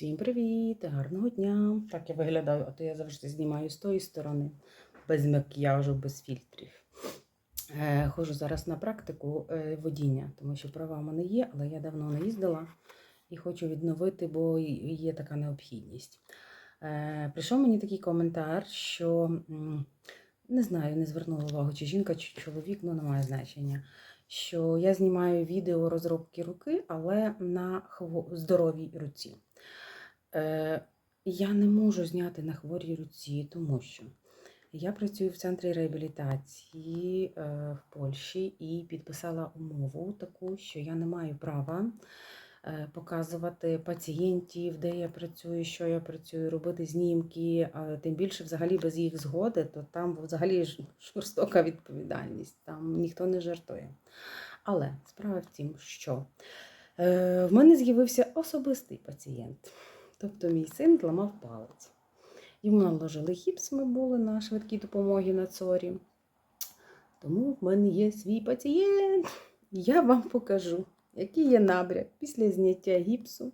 Всім привіт, гарного дня. Так я виглядаю, а то я завжди знімаю з тої сторони, без макіяжу, без фільтрів. Е, Ходжу зараз на практику е, водіння, тому що права в мене є, але я давно не їздила і хочу відновити, бо є така необхідність. Е, Прийшов мені такий коментар, що не знаю, не звернула увагу, чи жінка, чи чоловік, ну немає значення. Що я знімаю відео розробки руки, але на здоровій руці. Е, я не можу зняти на хворій руці, тому що я працюю в центрі реабілітації е, в Польщі і підписала умову таку, що я не маю права е, показувати пацієнтів, де я працюю, що я працюю, робити знімки, а тим більше взагалі без їх згоди, то там взагалі жорстока відповідальність, там ніхто не жартує. Але справа в тім, що е, в мене з'явився особистий пацієнт. Тобто мій син зламав палець. Йому наложили гіпс, ми були на швидкій допомогі на ЦОРі. Тому в мене є свій пацієнт. Я вам покажу, який є набряк після зняття гіпсу.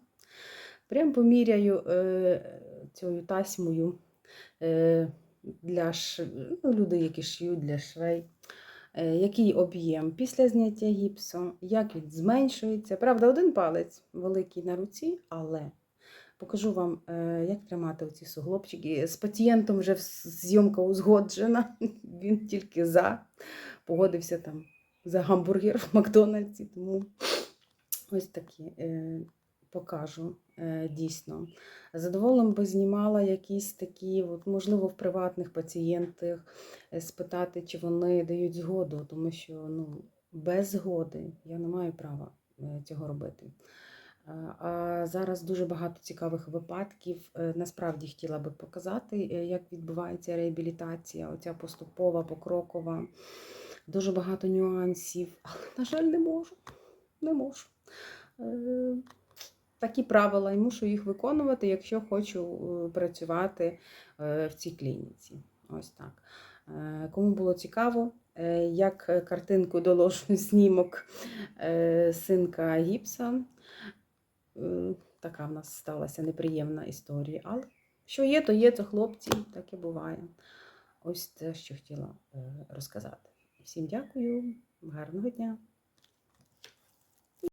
Прям поміряю е, цією тасьмою е, для ш... ну, люди, які шиють для швей. Е, який об'єм після зняття гіпсу, як він зменшується. Правда, один палець великий на руці, але покажу вам, е, як тримати оці суглобчики. З пацієнтом вже зйомка узгоджена, він тільки за, погодився там за гамбургер в Макдональдсі, тому ось такі е, покажу е, дійсно. Задоволено би знімала якісь такі, от, можливо, в приватних пацієнтах спитати, чи вони дають згоду, тому що ну, без згоди я не маю права цього робити. Е, А зараз дуже багато цікавих випадків. Е, Насправді хотіла би показати, е, як відбувається реабілітація, оця поступова, покрокова. Дуже багато нюансів, але, на жаль, не можу. Не можу. Такі правила, і мушу їх виконувати, якщо хочу працювати в цій клініці. Ось так. Кому було цікаво, як картинку доложу знімок е, синка Гіпса. Така в нас сталася неприємна історія. Але що є, то є, то хлопці, так і буває. Ось те, що хотіла е, розказати. Всім дякую, гарного дня!